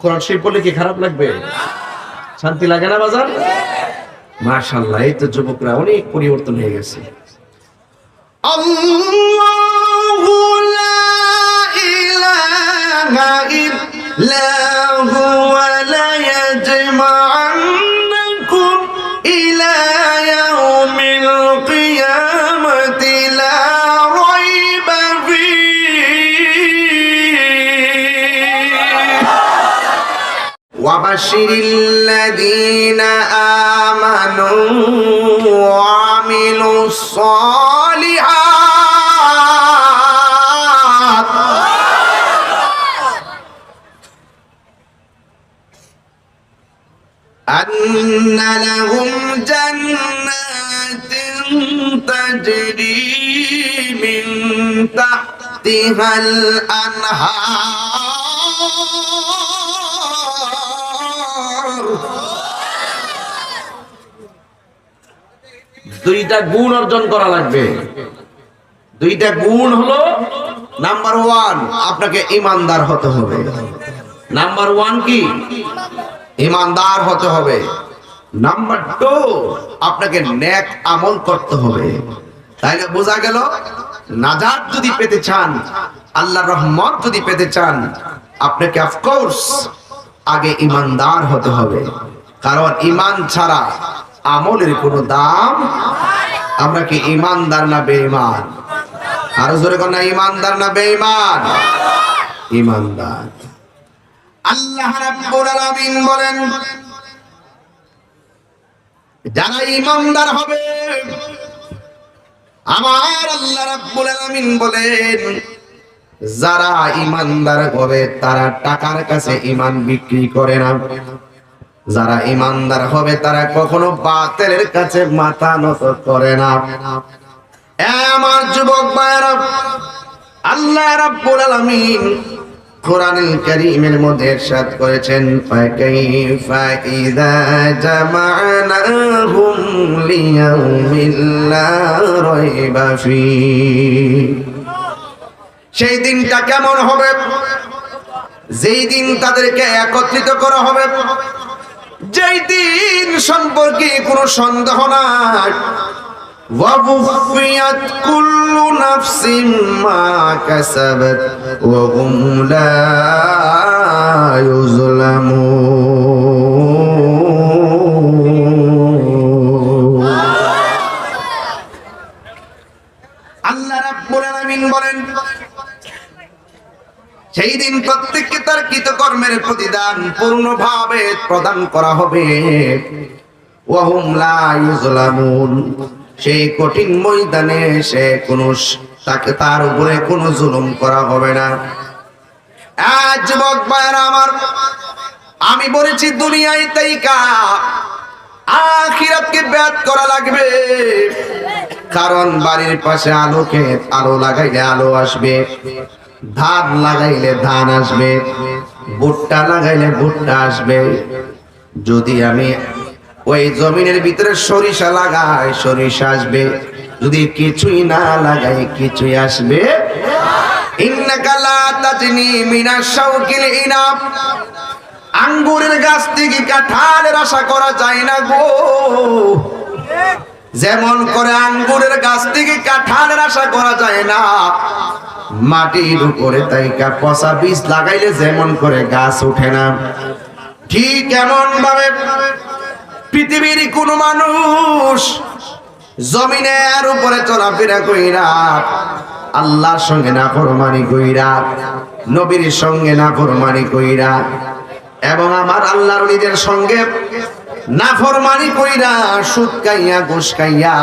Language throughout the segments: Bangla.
কোরআন শরীফ পড়লে কি খারাপ লাগবে? শান্তি লাগে না বাজার? মাশাল্লাহ এই তো যুবকরা অনেক পরিবর্তন হয়ে গেছে। আল্লাহ। وبشر الذين آمنوا وعملوا الصالحات. أن لهم جنات تجري من تحتها الأنهار. দুইটা গুণ অর্জন করা লাগবে। দুইটা গুণ হলো, নাম্বার ওয়ান, আপনাকে ইমানদার হতে হবে। নাম্বার ওয়ান কি? ইমানদার হতে হবে। নাম্বার টু, আপনাকে নেক আমল করতে হবে। তাইলে বোঝা গেল, নাজাত যদি পেতে চান, আল্লাহর রহমত যদি পেতে চান, আপনাকে অফকোর্স আগে ইমানদার হতে হবে। কারণ ইমান ছাড়া আমলের কোনো দাম আমরা কি ইমানদার না বেঈমান? আরও জোরে কোন ইমানদার না বেঈমান? ইমানদার। আল্লাহ রাব্বুল আলামিন বলেন, যারা ইমানদার হবে, আমার আল্লাহ রাব্বুল আলামিন বলেন যারা ইমানদার হবে, তারা টাকার কাছে ইমান বিক্রি করে না। যারা ইমানদার হবে, তারা কখনো বাতিলের কাছে মাথা নত করে না। আমার যুবক ভাইরা আল্লাহ রাব্বুল আলামিন কোরআনুল কারীমের মধ্যে ইরশাদ করেছেন, ফাকাইফা ইযা জামা'নাহুম লিয়াউমিল লা রাইবা ফী। সেই দিনটা কেমন হবে যেই দিন তাদেরকে একত্রিত করা হবে যেই দিন সম্পর্কে কোনো সন্দেহ নাই ووفيت كل نفس ما كسبت وهم لا يظلمون আল্লাহ রাব্বুল আলামিন বলেন সেই দিন প্রত্যেককে তার কৃতকর্মের প্রতিদান পূর্ণভাবে প্রদান করা হবে। সেই কঠিন ময়দানে সে কোন তাকে তার উপরে কোনো জুলুম করা হবে না। যুবক আমার, আমি বলেছি দুনিয়ায় তাইকা, আখিরাতকে ব্যাত করা লাগবে। কারণ বাড়ির পাশে আলোকে আলো লাগাইলে আলো আসবে। ধান লাগাইলে ধান আসবে, ভুট্টা লাগাইলে ভুট্টা আসবে। যদি আমি ওই জমিনের ভিতরে সরিষা লাগাই, সরিষা আসবে। যদি কিছুই না লাগাই, কিছুই আসবে আঙ্গুরের গাছ থেকে কাঁঠালের আশা করা যায় না গো। যেমন করে আঙ্গুরের গাছ থেকে কাঁঠালের আশা করা যায় না। মাটির উপরে তাইকা পচা বীজ লাগাইলে যেমন করে গাছ ওঠে না। ঠিক এমন ভাবে পৃথিবীর কোন মানুষ জমিনের উপরে চলাফেরা কইরা আল্লাহর সঙ্গে না ফরমানি কইরা নবীর সঙ্গে না ফরমানি কইরা এবং আমার আল্লাহর নিজের সঙ্গে না ফরমানি কইরা সুদ খাইয়া ঘুষ খাইয়া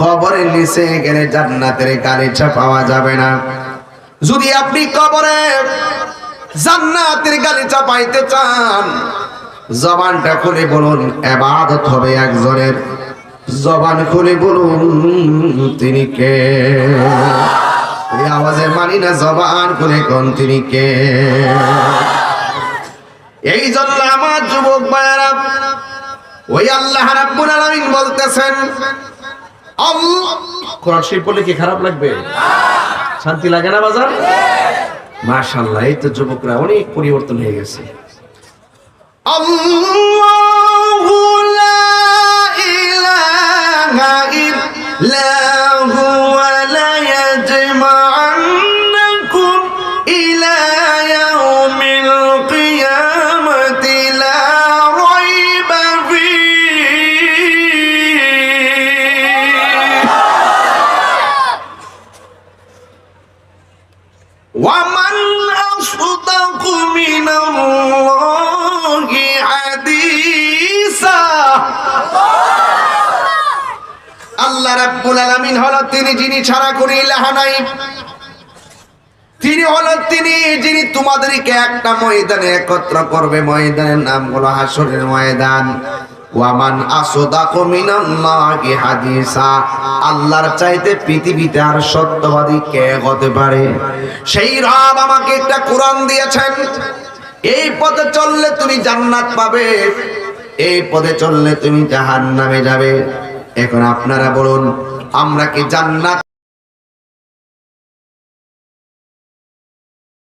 কবরের নিচে গেলে জান্নাতের গালিচা পাওয়া যাবে না। যদি আপনি কবরে জান্নাতের গালিচা পাইতে চান, জবানটা খুলে বলুন, এবাদত হবে একজনের। জবান খুলে বলুন, তিনি কে? এই আওয়াজে মানি না, জবান খুলে কোন, তিনি কে? এই জন্য আমার যুবক ভাইয়েরা ওই আল্লাহ রাব্বুল আলামিন বলতেছেন কোরআন শরীফ বলে কি খারাপ লাগবে? শান্তি লাগে না বাজার? মাশাআল্লাহ, এই তো যুবকরা অনেক পরিবর্তন হয়ে গেছে। আল্লাহ। ومن أصدق من الله حديثا আল্লাহ রাব্বুল আলামিন হলো তিনি যিনি ছাড়া করি ইলাহা নাই তিনি হলো তিনি যিনি তোমাদেরকে একটা ময়দানে একত্র করবে ময়দানের নাম হলো হাসরের ময়দান ওয়ামান আসদাকু মিনাল্লাহি আল্লাহর চাইতে পৃথিবীতে আর সত্যবাদী কে হতে পারে? সেই রব আমাকে একটা কোরআন দিয়েছেন। এই পথে চললে তুমি জান্নাত পাবে। এই পথে চললে তুমি জাহান্নামে যাবে। এখন আপনারা বলুন, আমরা কি জান্নাত